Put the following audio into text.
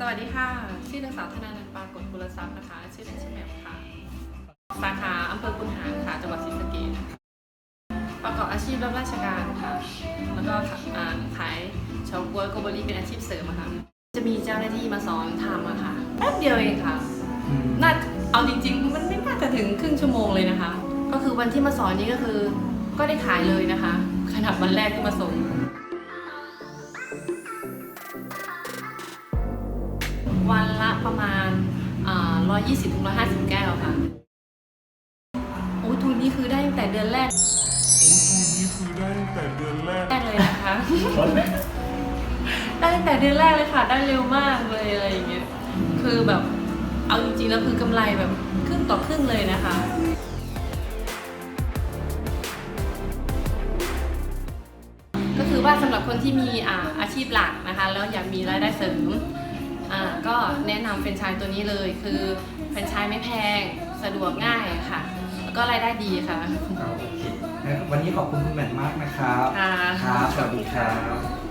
สวัสดีค่ะ ชื่อนางสาวธนานันท์ปรากฏกุลทรัพย์นะคะ ชื่อเล่นชื่อแหม่มค่ะ สาขาอำเภอคุนหารค่ะ จังหวัดศรีสะเกษประกอบอาชีพรับราชการค่ะ แล้วก็อ่าขายเฉาก๊วยโกโบรีเป็นอาชีพเสริมอะค่ะ จะมีเจ้าหน้าที่มาสอนทำอะค่ะ แป๊บเดียวเองค่ะ น่า เอาจริง ๆ มันไม่น่าจะถึงครึ่งชั่วโมงเลยนะคะ ก็คือวันที่มาสอนนี้ก็คือ ก็ได้ขายเลยนะคะ ขนาดวันแรกที่มาส่ง วันละประมาณอ่า120ถึง150แก้วค่ะโอ้ทุนนี้คือได้ตั้งแต่เดือนแรกนี่คือได้ตั้งแต่เดือนแรกแรกเลยนะคะ ได้ตั้งแต่เดือนแรกเลยค่ะ ได้เร็วมากเลยอะไรอย่างเงี้ย คือแบบ เอาจริงๆแล้วคือกำไรแบบครึ่งต่อครึ่งเลยนะคะก็คือว่าสำหรับคนที่มีอ่าอาชีพหลักนะคะ แล้วอยากมีรายได้เสริมอ่าก็ แนะนำแฟรนไชส์ตัวนี้เลย คือแฟรนไชส์ไม่แพงสะดวกง่ายค่ะ แล้วก็รายได้ดีค่ะ ครับโอเคงั้นวันนี้ขอบคุณคุณแหม่มมากนะครับ ค่ะ ครับ สวัสดีครับ